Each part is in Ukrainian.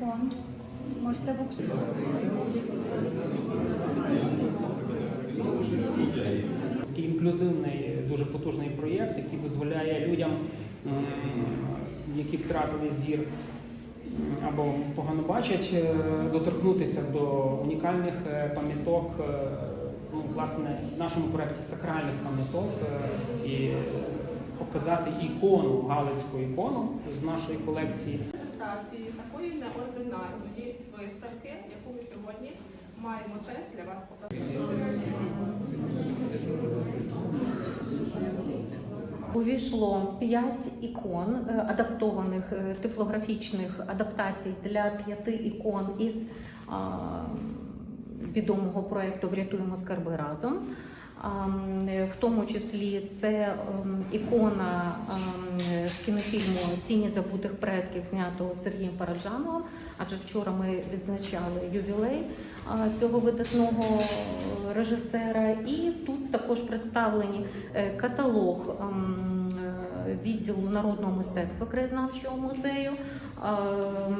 вам. Можете вивчити. Такий інклюзивний, дуже потужний проєкт, який дозволяє людям, які втратили зір або погано бачать, е, доторкнутися до унікальних е, пам'яток, е, ну, власне, в нашому проєкті сакральних пам'яток показати ікону, галицьку ікону з нашої колекції. презентації такої неординарної виставки, яку ми сьогодні маємо честь для вас показати. Увійшло п'ять ікон е, адаптованих е, тифлографічних адаптацій для п'яти ікон із а, відомого проєкту Врятуємо скарби разом. В тому числі це ем, ікона ем, з кінофільму Тіні забутих предків, знятого Сергієм Параджановим. Адже вчора ми відзначали ювілей цього видатного режисера. І тут також представлені е, каталог ем, відділу народного мистецтва краєзнавчого музею, е,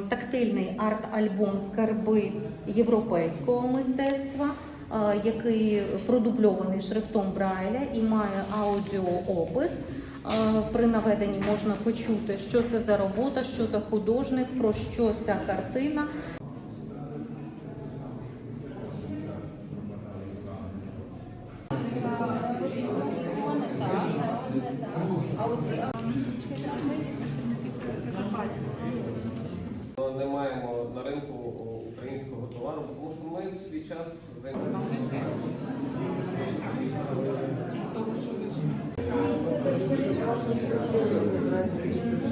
тактильний арт-альбом Скарби європейського мистецтва. е, Який продубльований шрифтом Брайля і має аудіоопис. Е, При наведенні можна почути, що це за робота, що за художник, про що ця картина. Не маємо на ринку українського товару, тому що ми час займаємося.